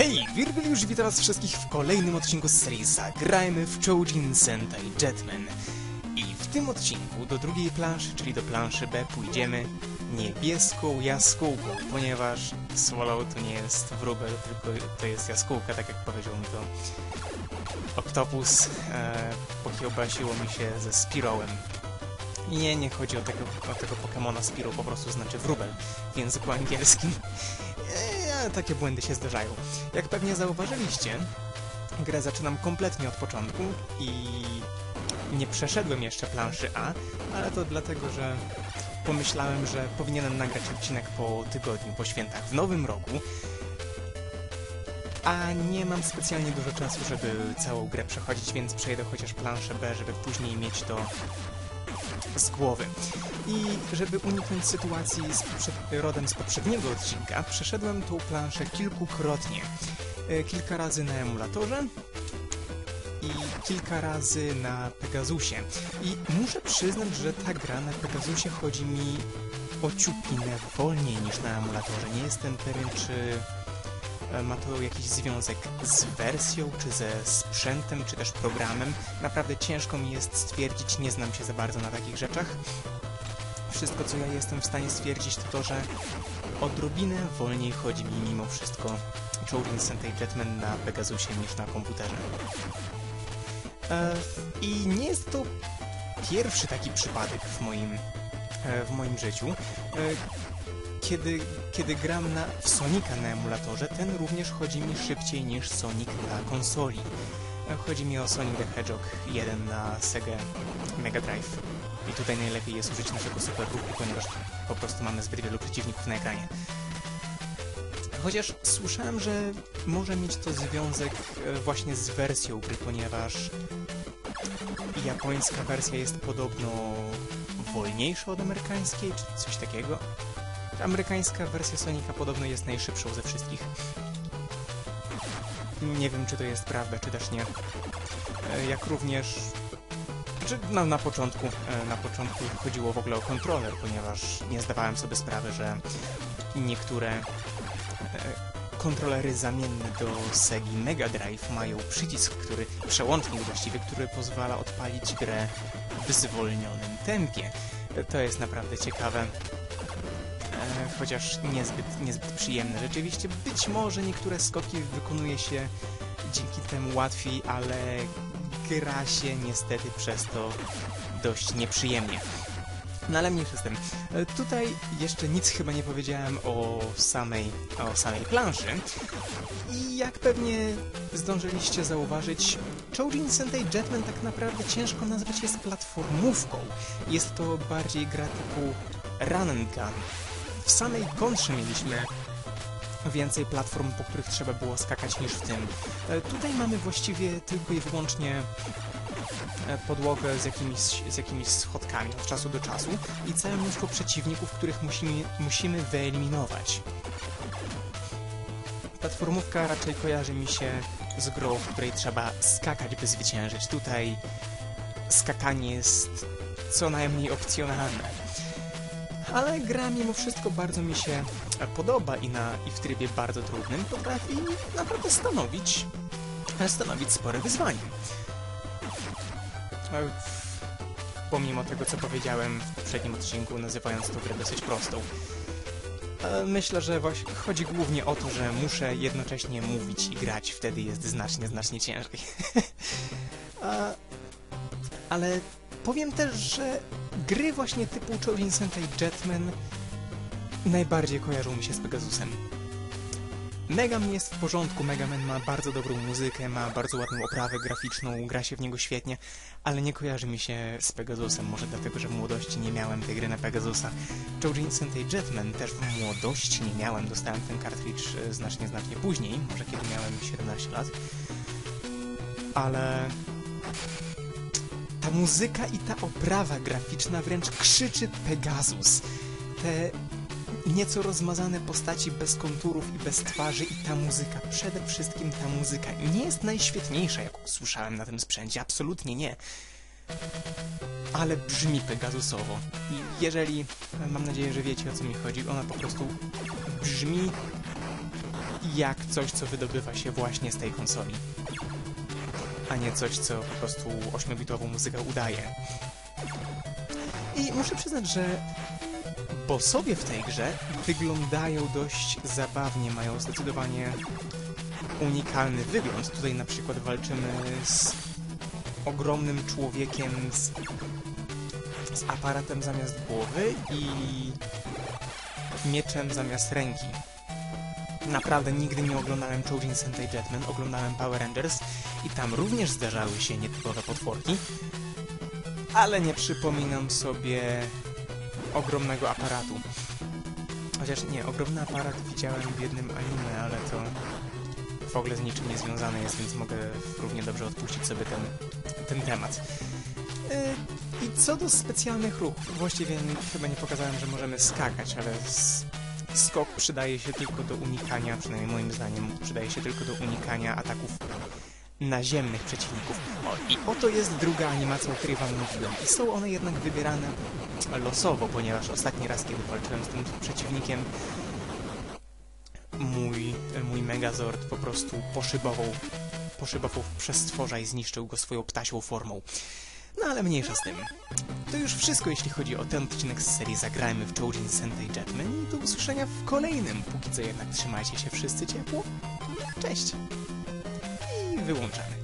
Hej, już wita was wszystkich w kolejnym odcinku z serii Zagrajmy w Choujin Sentai Jetman. I w tym odcinku do drugiej planszy, czyli do planszy B, pójdziemy niebieską jaskółką, ponieważ Swallow to nie jest wróbel, tylko to jest jaskółka, tak jak powiedział mi to Octopus. E, pokiełbasiło mi się ze Spirowem. Nie, nie chodzi o tego, o tego Pokemona Spiro, po prostu znaczy wróbel w języku angielskim. Eee, takie błędy się zdarzają. Jak pewnie zauważyliście, grę zaczynam kompletnie od początku i nie przeszedłem jeszcze planszy A, ale to dlatego, że pomyślałem, że powinienem nagrać odcinek po tygodniu, po świętach, w nowym roku, a nie mam specjalnie dużo czasu, żeby całą grę przechodzić, więc przejdę chociaż planszę B, żeby później mieć to z głowy. I żeby uniknąć sytuacji z rodem z poprzedniego odcinka, przeszedłem tą planszę kilkukrotnie. E, Kilka razy na emulatorze i kilka razy na Pegasusie. I muszę przyznać, że ta gra na Pegasusie chodzi mi o ciupinę wolniej niż na emulatorze. Nie jestem pewien, czy ma to jakiś związek z wersją, czy ze sprzętem, czy też programem. Naprawdę ciężko mi jest stwierdzić, nie znam się za bardzo na takich rzeczach. Wszystko, co ja jestem w stanie stwierdzić, to to, że odrobinę wolniej chodzi mi mimo wszystko Choujin Sentai Jetman na Pegasusie niż na komputerze. E, I nie jest to pierwszy taki przypadek w moim, e, w moim życiu. Kiedy, kiedy gram na, w Sonika na emulatorze, ten również chodzi mi szybciej niż Sonic na konsoli. Chodzi mi o Sonic the Hedgehog 1 na Sega Mega Drive. I tutaj najlepiej jest użyć naszego super ruchu, ponieważ po prostu mamy zbyt wielu przeciwników na ekranie. Chociaż słyszałem, że może mieć to związek e, właśnie z wersją gry, ponieważ japońska wersja jest podobno wolniejsza od amerykańskiej, czy coś takiego. Amerykańska wersja Sonika podobno jest najszybszą ze wszystkich. Nie wiem, czy to jest prawda, czy też nie. E, Jak również... Czy na, początku, e, na początku chodziło w ogóle o kontroler, ponieważ nie zdawałem sobie sprawy, że niektóre e, kontrolery zamienne do Segi Mega Drive mają przycisk, który, przełącznik właściwie, który pozwala odpalić grę w zwolnionym tempie. To jest naprawdę ciekawe, chociaż niezbyt, niezbyt przyjemne. Rzeczywiście być może niektóre skoki wykonuje się dzięki temu łatwiej, ale gra się niestety przez to dość nieprzyjemnie. No ale mniejsza z tym. E, Tutaj jeszcze nic chyba nie powiedziałem o samej, o samej planszy. I jak pewnie zdążyliście zauważyć, Choujin Sentai Jetman tak naprawdę ciężko nazwać jest platformówką. Jest to bardziej gra typu run and gun. W samej kontrze mieliśmy więcej platform, po których trzeba było skakać niż w tym. E, Tutaj mamy właściwie tylko i wyłącznie e, podłogę z jakimiś, z jakimiś schodkami od czasu do czasu i całe mnóstwo przeciwników, których musimy, musimy wyeliminować. Platformówka raczej kojarzy mi się z grą, w której trzeba skakać, by zwyciężyć. Tutaj skakanie jest co najmniej opcjonalne. Ale gra mimo wszystko bardzo mi się podoba i, na, i w trybie bardzo trudnym potrafi naprawdę stanowić, stanowić spore wyzwanie. E, Pomimo tego, co powiedziałem w poprzednim odcinku, nazywając tę grę dosyć prostą. E, Myślę, że właśnie chodzi głównie o to, że muszę jednocześnie mówić i grać, wtedy jest znacznie, znacznie ciężej. A, ale powiem też, że gry właśnie typu Choujin Sentai Jetman najbardziej kojarzą mi się z Pegasusem. Mega Man jest w porządku, Mega Man ma bardzo dobrą muzykę, ma bardzo ładną oprawę graficzną, gra się w niego świetnie, ale nie kojarzy mi się z Pegasusem, może dlatego, że w młodości nie miałem tej gry na Pegasusa. Choujin Sentai Jetman też w młodości nie miałem, dostałem ten kartridż e, znacznie, znacznie później, może kiedy miałem 17 lat. Ale ta muzyka i ta oprawa graficzna wręcz krzyczy Pegasus. Te nieco rozmazane postaci bez konturów i bez twarzy i ta muzyka, przede wszystkim ta muzyka nie jest najświetniejsza, jaką słyszałem na tym sprzęcie, absolutnie nie. Ale brzmi Pegasusowo. I jeżeli, mam nadzieję, że wiecie o co mi chodzi, ona po prostu brzmi jak coś, co wydobywa się właśnie z tej konsoli. A nie coś, co po prostu 8-bitową muzykę udaje. I muszę przyznać, że bossowie w tej grze wyglądają dość zabawnie, mają zdecydowanie unikalny wygląd. Tutaj na przykład walczymy z ogromnym człowiekiem z, z aparatem zamiast głowy i mieczem zamiast ręki. Naprawdę nigdy nie oglądałem Choujin Sentai Jetman, oglądałem Power Rangers i tam również zdarzały się nietypowe potworki, ale nie przypominam sobie ogromnego aparatu. Chociaż nie, ogromny aparat widziałem w jednym anime, ale to w ogóle z niczym nie związane jest, więc mogę równie dobrze odpuścić sobie ten, ten temat. Yy, I co do specjalnych ruchów, właściwie chyba nie pokazałem, że możemy skakać, ale skok przydaje się tylko do unikania, przynajmniej moim zdaniem, przydaje się tylko do unikania ataków naziemnych przeciwników. O, i oto jest druga animacja, o której wam mówiłem. I są one jednak wybierane losowo, ponieważ ostatni raz, kiedy walczyłem z tym przeciwnikiem, mój, mój Megazord po prostu poszybował, poszybował przestworza i zniszczył go swoją ptasią formą. No ale mniejsza z tym. To już wszystko, jeśli chodzi o ten odcinek z serii Zagrajmy w Choujin Sentai Jetman. Do usłyszenia w kolejnym. Póki co jednak trzymajcie się wszyscy ciepło. Cześć! I wyłączamy.